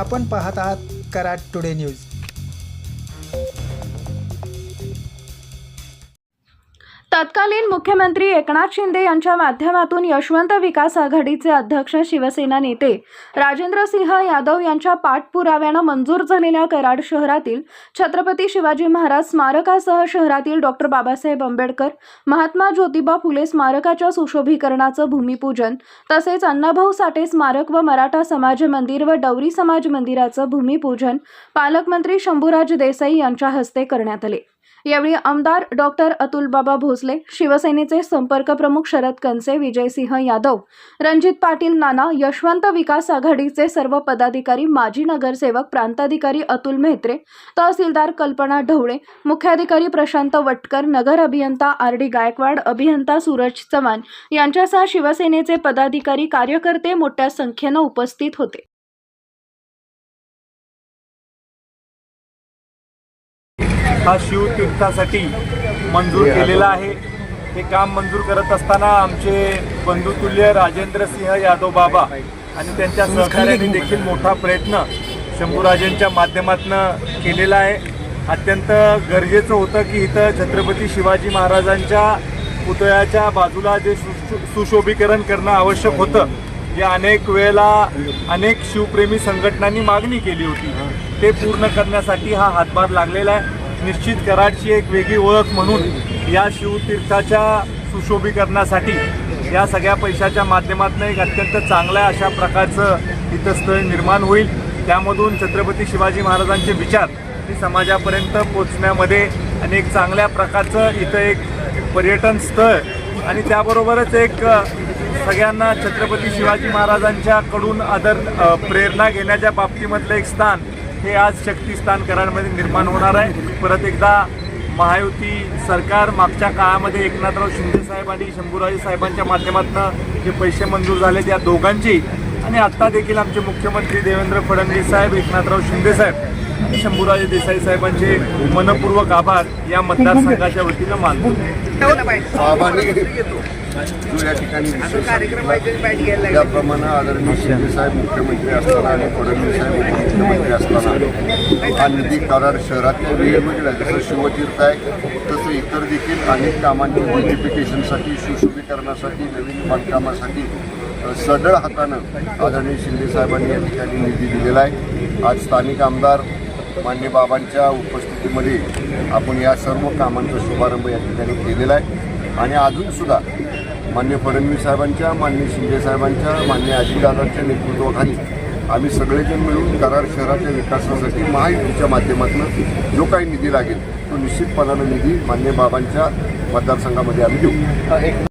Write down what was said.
आपण पाहत आहात कराड टुडे न्यूज. तत्कालीन मुख्यमंत्री एकनाथ शिंदे यांच्या माध्यमातून यशवंत विकास आघाडीचे अध्यक्ष शिवसेना नेते राजेंद्र सिंह यादव यांच्या पाठपुराव्यानं मंजूर झालेल्या कराड शहरातील छत्रपती शिवाजी महाराज स्मारकासह शहरातील डॉक्टर बाबासाहेब आंबेडकर महात्मा ज्योतिबा फुले स्मारकाच्या सुशोभीकरणाचं भूमिपूजन तसेच अण्णाभाऊ साठे स्मारक व मराठा समाज मंदिर व डवरी समाज मंदिराचं भूमिपूजन पालकमंत्री शंभूराज देसाई यांच्या हस्ते करण्यात आले. यावेळी आमदार डॉक्टर अतुलबाबा भोसले शिवसेनेचे संपर्क प्रमुख शरद कनसे विजयसिंह यादव रणजित पाटील नाना यशवंत विकास आघाडीचे सर्व पदाधिकारी माजी नगरसेवक प्रांताधिकारी अतुल मेहत्रे तहसीलदार कल्पना ढवळे मुख्याधिकारी प्रशांत वटकर नगर अभियंता आर डी गायकवाड अभियंता सूरज चव्हाण यांच्यासह शिवसेनेचे पदाधिकारी कार्यकर्ते मोठ्या संख्येनं उपस्थित होते. हा शिवतीर्थासाठी मंजूर केलेला आहे. हे काम मंजूर करत असताना आमचे बंधुतुल्य राजेंद्र सिंह यादव बाबा आणि त्यांच्या सहकार्याने देखील मोठा प्रयत्न शंभूराजेंच्या माध्यमातून केलेला आहे. अत्यंत गरजेचं होतं की इथं छत्रपती शिवाजी महाराजांच्या पुतळ्याच्या बाजूला जे सु सुशोभीकरण करणं आवश्यक होतं. जे अनेक वेळेला अनेक शिवप्रेमी संघटनांनी मागणी केली होती. ते पूर्ण करण्यासाठी हा हातभार लागलेला आहे. निश्चित कराडची एक वेगळी ओळख म्हणून या शिवतीर्थाच्या सुशोभीकरणासाठी या सगळ्या पैशाच्या माध्यमातून एक अत्यंत चांगल्या अशा प्रकारचं इथं स्थळ निर्माण होईल. त्यामधून छत्रपती शिवाजी महाराजांचे विचार हे समाजापर्यंत पोचण्यामध्ये आणि एक चांगल्या प्रकारचं इथं एक पर्यटन स्थळ आणि त्याबरोबरच एक सगळ्यांना छत्रपती शिवाजी महाराजांच्याकडून आदर प्रेरणा घेण्याच्या बाबतीमधलं एक स्थान हे आज शक्तीस्थान कराडमध्ये निर्माण होणार आहे. परत एकदा महायुती सरकार मागच्या काळामध्ये एकनाथराव शिंदे साहेब आणि शंभूराजे साहेबांच्या माध्यमातून जे पैसे मंजूर झाले त्या दोघांची आणि आत्ता देखील आमचे मुख्यमंत्री देवेंद्र फडणवीस साहेब एकनाथराव शिंदे साहेब आणि शंभूराजे देसाई साहेबांचे मनपूर्वक आभार या मतदारसंघाच्या वतीनं मानतो. जो या ठिकाणी त्याप्रमाणे आदरणीय शिंदे साहेब मुख्यमंत्री असताना आणि फडणवीस साहेब उपमुख्यमंत्री असताना हा निधी कराड शहरातील वेगवेगळ्या जसं शिवतीर्थ आहे तसं इतर देखील अनेक कामांची ब्युटिफिकेशनसाठी सुशोभीकरणासाठी नवीन बांधकामासाठी सढळ हातानं आदरणीय शिंदे साहेबांनी या ठिकाणी निधी दिलेला आहे. आज स्थानिक आमदार मान्य बाबांच्या उपस्थितीमध्ये आपण या सर्व कामांचा शुभारंभ या ठिकाणी केलेला आहे. आणि अजूनसुद्धा मान्य फडणवीस साहेबांच्या मान्य शिंदे साहेबांच्या मान्य अजितदादांच्या नेतृत्वाखाली आम्ही सगळेजण मिळून कराड शहराच्या विकासासाठी महायुतीच्या माध्यमातून जो काही निधी लागेल तो निश्चितपणानं निधी मान्य बाबांच्या मतदारसंघामध्ये आम्ही देऊ.